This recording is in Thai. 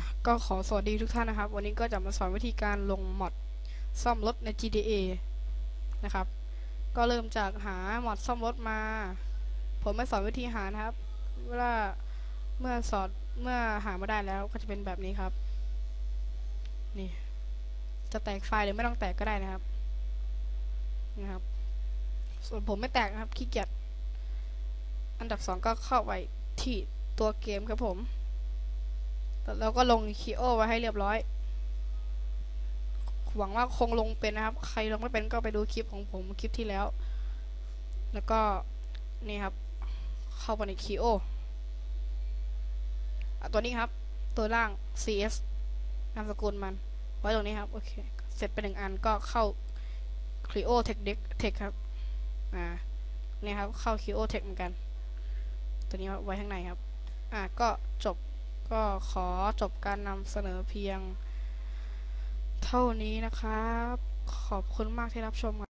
ะก็ขอสวัสดีทุกท่านนะครับ วันนี้ก็จะมาสอนวิธีการลงมอดซ่อมรถใน GTA นะครับ ก็เริ่มจากหามอดซ่อมรถมา ผมไม่สอนวิธีหานะครับ เวลาเมื่อสอนเมื่อหามาได้แล้วก็จะเป็นแบบนี้ครับ นี่ จะแตกไฟล์หรือไม่ต้องแตกก็ได้นะครับ นะครับ ส่วนผมไม่แตกนะครับขี้เกียจ อันดับสองก็เข้าไปที่ตัวเกมครับผม แล้วก็ลงคีโอไว้ให้เรียบร้อย หวังว่าคงลงเป็นนะครับ ใครลงไม่เป็นก็ไปดูคลิปของผมคลิปที่แล้ว แล้วก็นี่ครับ เข้าไปในคีโอตัวนี้ครับ ตัวล่าง cs นามสกุลมัน ไว้ตรงนี้ครับ โอเค เสร็จไปหนึ่งอันก็เข้า Clio Tech Deck Tech ครับ อ่า นี่ครับ เข้า Clio Tech เหมือนกัน ตัวนี้ไว้ข้างในครับ อ่า ก็จบ ก็ขอจบการนำเสนอเพียงเท่านี้นะครับ ขอบคุณมากที่รับชม